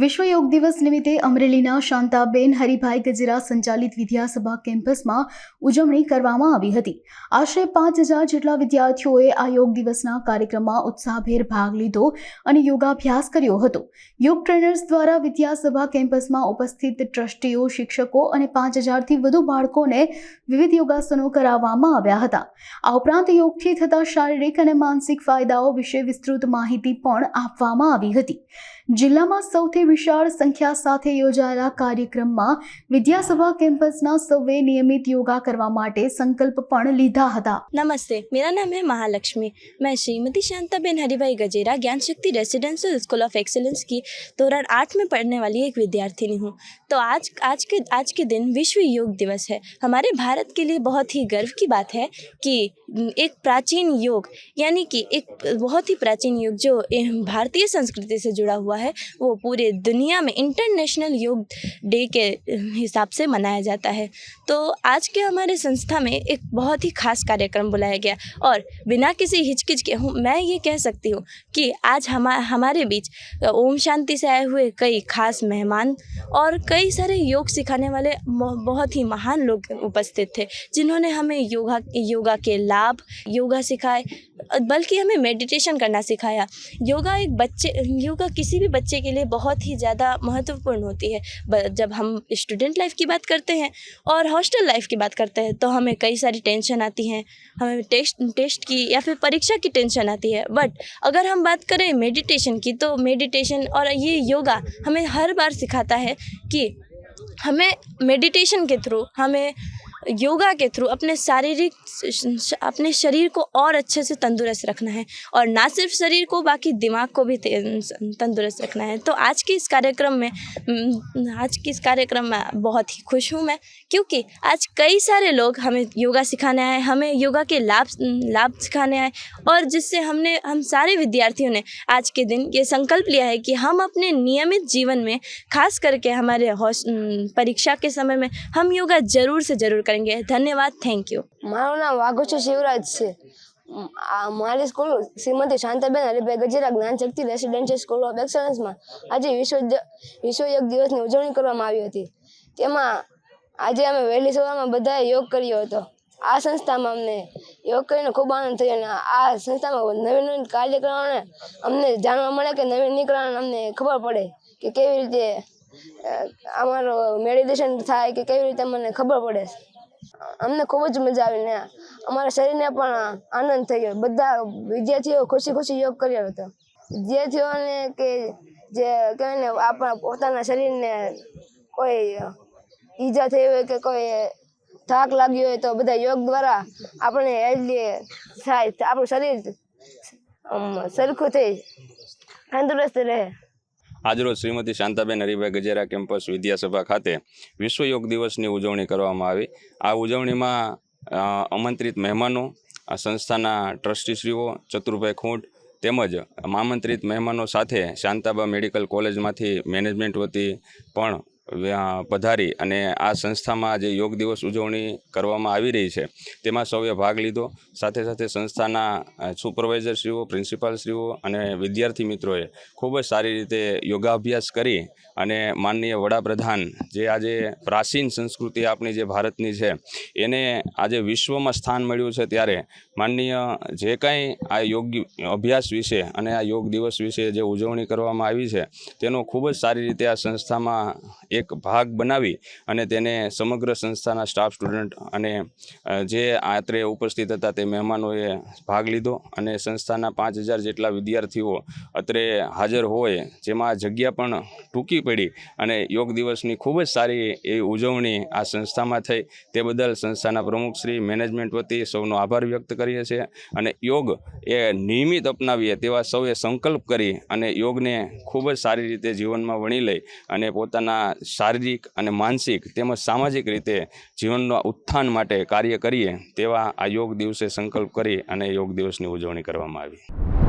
વિશ્વ યોગ દિવસ નિમિત્તે અમરેલીના શાંતાબેન હરિભાઈ ગજેરા સંચાલિત વિદ્યાસભા કેમ્પસમાં ઉજવણી કરવામાં આવી હતી. આશરે પાંચ હજાર જેટલા વિદ્યાર્થીઓએ આ યોગ દિવસના કાર્યક્રમમાં ઉત્સાહભેર ભાગ લીધો અને યોગાભ્યાસ કર્યો હતો. યોગ ટ્રેનર્સ દ્વારા વિદ્યાસભા કેમ્પસમાં ઉપસ્થિત ટ્રસ્ટીઓ, શિક્ષકો અને પાંચ હજારથી વધુ બાળકોને વિવિધ યોગાસનો કરાવવામાં આવ્યા હતા. આ ઉપરાંત યોગથી થતા શારીરિક અને માનસિક ફાયદાઓ વિશે વિસ્તૃત માહિતી પણ આપવામાં આવી હતી. જિલ્લામાં સૌથી વિશાળ સંખ્યા સાથે યોજાયેલા કાર્યક્રમમાં વિદ્યાસભા કેમ્પસના સૌએ નિયમિત યોગા કરવા માટે સંકલ્પ પણ લીધા હતા नमस्ते मेरा नाम है महालक्ष्मी मैं श्रीमती शांताबेन हरिभाई गजेरा ज्ञान शक्ति रेसिडेंशियल स्कूल ऑफ एक्सीलेंस की दौरान आठ में पढ़ने वाली एक विद्यार्थिनी हूँ तो आज आज के आज के दिन विश्व योग दिवस है हमारे भारत के लिए बहुत ही गर्व की बात है कि एक प्राचीन योग, यानी कि एक बहुत ही प्राचीन योग जो भारतीय संस्कृति से जुड़ा हुआ है, वो पूरे दुनिया में इंटरनेशनल योग डे के हिसाब से मनाया जाता है। तो आज के हमारे संस्था में एक बहुत ही खास कार्यक्रम बुलाया गया और बिना किसी हिचकिच के हूँ, मैं ये कह सकती हूँ कि आज हम, हमारे बीच ओम शांति से आए हुए कई खास मेहमान और कई सारे योग सिखाने वाले बहुत ही महान लोग उपस्थित थे, जिन्होंने हमें योगा योगा के लाभ योगा सिखाए, बल्कि हमें मेडिटेशन करना सिखाया। योगा एक बच्चे, योगा किसी भी बच्चे के लिए बहुत ही ज़्यादा महत्वपूर्ण होती है। जब हम स्टूडेंट लाइफ की बात करते हैं और हॉस्टल लाइफ की बात करते हैं तो हमें कई सारी टेंशन आती हैं। हमें टेस्ट टेस्ट की या फिर परीक्षा की टेंशन आती है। बट अगर हम बात करें मेडिटेशन की तो मेडिटेशन और ये योगा हमें हर बार सिखाता है कि हमें मेडिटेशन के थ्रू हमें योगा के थ्रू अपने शारीरिक अपने शरीर को और अच्छे से तंदुरुस्त रखना है और ना सिर्फ़ शरीर को बाकी दिमाग को भी तंदुरुस्त रखना है। तो आज के इस कार्यक्रम में हम्म, आज के इस कार्यक्रम में बहुत ही खुश हूँ मैं क्योंकि आज कई सारे लोग हमें योगा सिखाने आए हमें योगा के लाभ लाभ सिखाने आए और जिससे हमने हम सारे विद्यार्थियों ने आज के दिन ये संकल्प लिया है कि हम अपने नियमित जीवन में खास करके हमारे हॉस- परीक्षा के समय में हम योगा ज़रूर से ज़रूर करेंगे धन्यवाद थैंक यू મારું નામ વાઘોછો શિવરાજ છે મ, આ મારી school Shrimati Shantaben Haribhai Gajera Gyan Shakti residential school of એક્સલન્સમાં આજે વિશ્વ જ- વિશ્વ યોગ દિવસની ઉજવણી કરવામાં આવી હતી તેમાં આજે અમે વહેલી સવારમાં બધાએ યોગ કર્યો હતો આ સંસ્થામાં અમને યોગ કરીને ખૂબ આનંદ થયો અને આ સંસ્થામાં નવીન નવીન કાર્યક્રમોને અમને જાણવા મળે કે નવીન નીકળવાને અમને ખબર પડે કે કેવી રીતે અ, અમારો મેડિટેશન થાય કે કેવી રીતે મને ખબર પડે અમને ખૂબ જ મજા આવી ને અમારા શરીરને પણ આનંદ થયો બધા વિદ્યાર્થીઓ ખુશી ખુશી યોગ કર્યો હતો. વિદ્યાર્થીઓને કે જે કહેવાય ને આપણા પોતાના શરીરને કોઈ ઈજા થઈ હોય કે કોઈ થાક લાગ્યો હોય તો બધા યોગ દ્વારા આપણે હેલ્ધી થાય. આપણું શરીર સરખું થઈ, તંદુરસ્ત રહે. આજરોજ શ્રીમતી શાંતાબેન હરિભાઈ ગજેરા કેમ્પસ વિદ્યાસભા ખાતે વિશ્વ યોગ દિવસની ઉજવણી કરવામાં આવી. આ ઉજવણીમાં આમંત્રિત મહેમાનો સંસ્થાના ટ્રસ્ટીશ્રીઓ, ચતુરભાઈ ખૂંટ તેમજ આમંત્રિત મહેમાનો સાથે શાંતાબા મેડિકલ કોલેજમાંથી મેનેજમેન્ટ વતી પણ પધારી અને આ સંસ્થામાં જે યોગ દિવસ ઉજવણી કરવામાં આવી રહી છે. તેમાં સૌએ ભાગ લીધો. સાથે સાથે સંસ્થાના સુપરવાઇઝરશ્રીઓ પ્રિન્સિપાલશ્રીઓ અને વિદ્યાર્થી મિત્રોએ ખૂબ જ સારી રીતે યોગાભ્યાસ કરી અને માનનીય વડાપ્રધાન જે આજે પ્રાચીન સંસ્કૃતિ આપણી જે ભારતની છે, એને આજે વિશ્વમાં સ્થાન મળ્યું છે ત્યારે માનનીય જે કાંઈ આ યોગ અભ્યાસ વિશે અને આ યોગ દિવસ વિશે જે ઉજવણી કરવામાં આવી છે, તેનો ખૂબ જ સારી રીતે આ સંસ્થામાં એક ભાગ બનાવી અને તેને સમગ્ર સંસ્થાના સ્ટાફ સ્ટુડન્ટ અને જે આત્રે ઉપસ્થિત હતા તે મહેમાનોએ ભાગ લીધો અને સંસ્થાના પાંચ હજાર જેટલા વિદ્યાર્થીઓ અત્રે હાજર હોય જેમાં જગ્યા પણ ટૂંકી પડી અને યોગ દિવસની ખૂબ જ સારી એવી ઉજવણી આ સંસ્થામાં થઈ. તે બદલ સંસ્થાના પ્રમુખશ્રી મેનેજમેન્ટ વતી સૌનો આભાર વ્યક્ત કરીએ છીએ અને યોગ એ નિયમિત અપનાવીએ તેવા સૌએ સંકલ્પ કરી અને યોગને ખૂબ જ સારી રીતે જીવનમાં વણી લઈ અને પોતાના શારીરિક અને માનસિક તેમજ સામાજિક રીતે જીવનના ઉત્થાન માટે કાર્ય કરીએ તેવા આ યોગ દિવસે સંકલ્પ કરી અને યોગ દિવસની ઉજવણી કરવામાં આવી.